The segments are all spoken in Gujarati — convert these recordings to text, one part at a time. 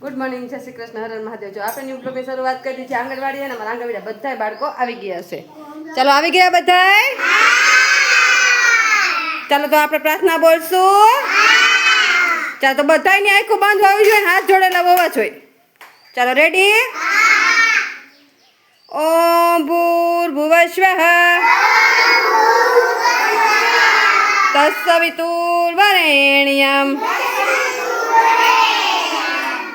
ગુડ મોર્નિંગ જય શ્રી કૃષ્ણ, હરણ મહાદેવ. જો આપણે ન્યૂ બ્લોગની શરૂઆત કરી છે આંગણવાડી અને મારા આંગણવાડી બધા બાળકો આવી ગયા છે ચાલો, આવી ગયા બધા ચાલો, તો આપણે પ્રાર્થના બોલશું. ચાલો, તો બધાની આંખો બંધ હોવી જોઈએ હાથ જોડેલા હોવા જોઈએ. ચાલો રેડી ઓમ ભૂર્ભુવસ્વઃ. તત્સવિતુર્વરેણ્યમ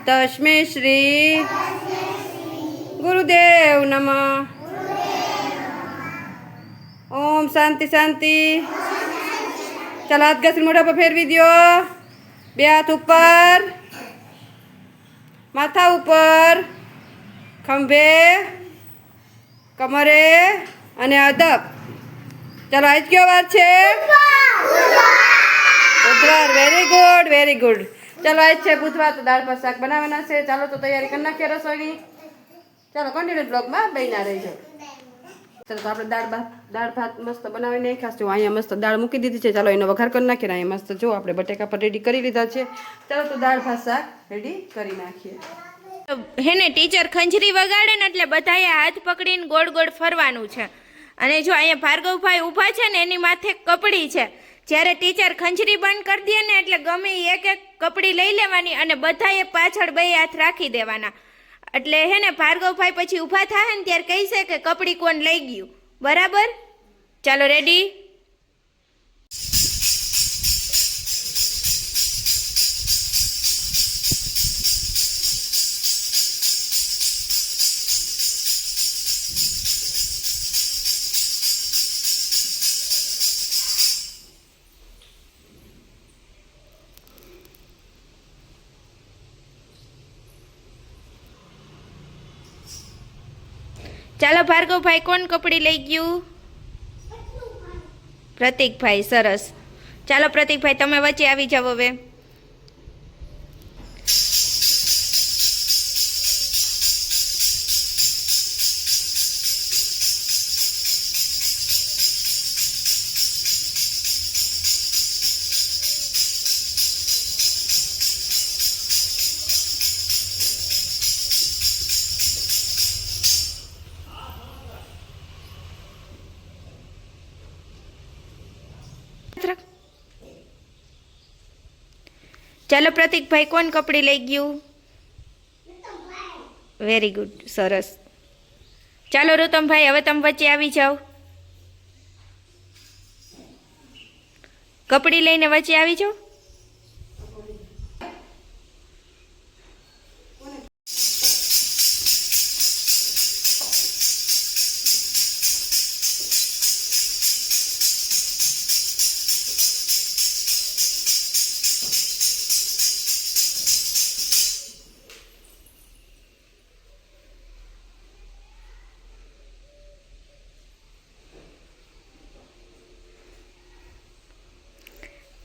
તસ્મે શ્રી ગુરુદેવ નમ ઓમ શાંતિ શાંતિ ચાલો હાથ ઘસી મોઢા પર ફેરવી દો બે હાથ ઉપર માથા ઉપર ખંભે કમરે અને અદબ ચાલો આજ કયો વાર છે બુધવાર વેરી ગુડ વેરી ગુડ ચાલો, આજ છે બુધવાર, તો દાળ ભાત શાક બનાવવાના છે. ચાલો, તો તૈયારી કરી નાખીએ રસોઈની. ચાલો કન્ટિન્યુ બ્લોગમાં બેના રહીજો. ચાલો, તો આપણે દાળ ભાત દાળ ભાત મસ્ત બનાવીને ખાસ જો, અહીંયા મસ્ત દાળ મૂકી દીધી છે. ચાલો, એનો વઘાર કરી નાખીએ અહીંયા મસ્ત, જો, આપણે બટેકા પર રેડી કરી લીધા છે. ચાલો, તો દાળ ભાત શાક રેડી કરી નાખીએ. હેને ટીચર ખંજરી વગાડે ને એટલે બધાએ હાથ પકડીને ગોળ ગોળ ફરવાનું છે. અને જો અહીંયા ભાર્ગવભાઈ ઊભા છે ને, એની માથે કપડી છે. જ્યારે ટીચર ખંજરી બંધ કરી દે ને એટલે ગમે એક એક કપડી લઈ લેવાની અને બધાએ પાછળ બે હાથ રાખી દેવાના. એટલે હે ને ભાર્ગવભાઈ પછી ઊભા થાય ને ત્યારે કહેશે કે કપડી કોણ લઈ ગયું. બરાબર? ચાલો રેડી ચાલો ભાર્ગવભાઈ, કોણ કપડી લઈ ગયું? પ્રતિકભાઈ, સરસ. ચાલો પ્રતિકભાઈ, તમે વચ્ચે આવી જાવ હવે. ચાલો પ્રતિકભાઈ કોણ કપડી લઈ ગયું? વેરી ગુડ સરસ. ચાલો રૂતમભાઈ હવે તમે વચ્ચે આવી જાઓ. કપડી લઈને વચ્ચે આવી જાઓ.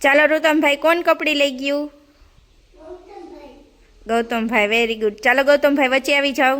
ચાલો રુતમભાઈ કોણ કપડી લઈ ગયું? ગૌતમભાઈ. વેરી ગુડ ચાલો ગૌતમભાઈ વચ્ચે આવી જાઓ.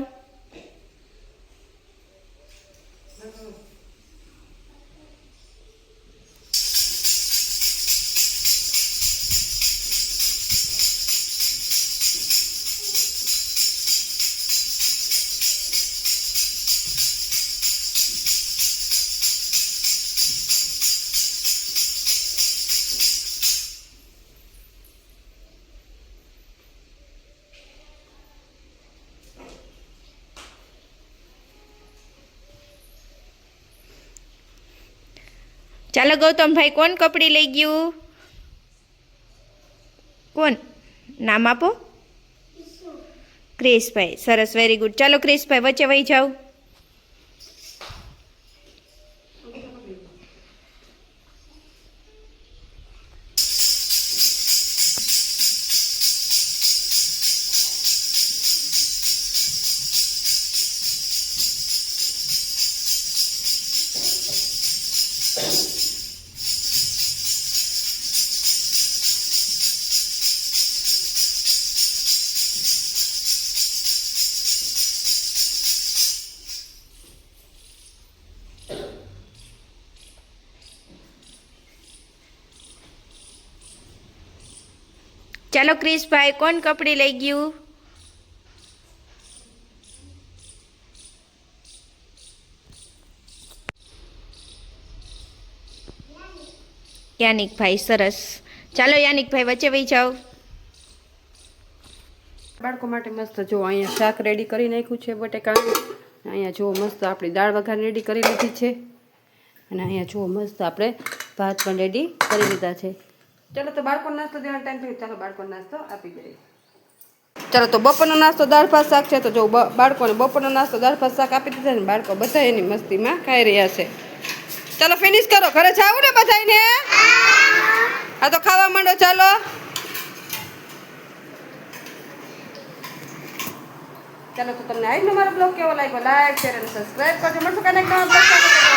ચાલો ગૌતમભાઈ, કોણ કપડી લઈ ગયું? કોણ? નામ આપો. ક્રિશભાઈ. સરસ વેરી ગુડ ચાલો ક્રિશભાઈ, વચ્ચે વહી જાઓ. ચાલો ક્રિશભાઈ, કોણ કપડી લઈ ગયું? યાનિકભાઈ, સરસ. ચાલો યાનિકભાઈ, વચ્ચે વહી જાઓ. બાળકો માટે મસ્ત, જો અહીંયા શાક રેડી કરી નાખ્યું છે બટેકાનું. અહીંયા જો મસ્ત આપણી દાળ વઘાર રેડી કરી લીધી છે. અને અહીંયા જો મસ્ત આપણે ભાત પણ રેડી કરી લીધા છે. ચલો તો બાળકોનો નાસ્તો દેવાનો ટાઈમ થયો. ચાલો બાળકોનો નાસ્તો આપી દઈએ. ચાલો તો બપોરનો નાસ્તો દાળ, ભાત, શાક છે. તો જો બાળકોને બપોરનો નાસ્તો દાળ, ભાત, શાક આપી દીધા ને બાળકો બધા એની મસ્તીમાં ખાઈ રહ્યા છે. ચાલો ફિનિશ કરો. ઘરે જાવું ને બધાને હા તો ખાવા માંડો, ચાલો. ચાલો તો તમને આજનો મારો બ્લોગ કેવો લાગ્યો? લાઈક શેર અને સબસ્ક્રાઈબ કરજો. મળશું કનેક્ટ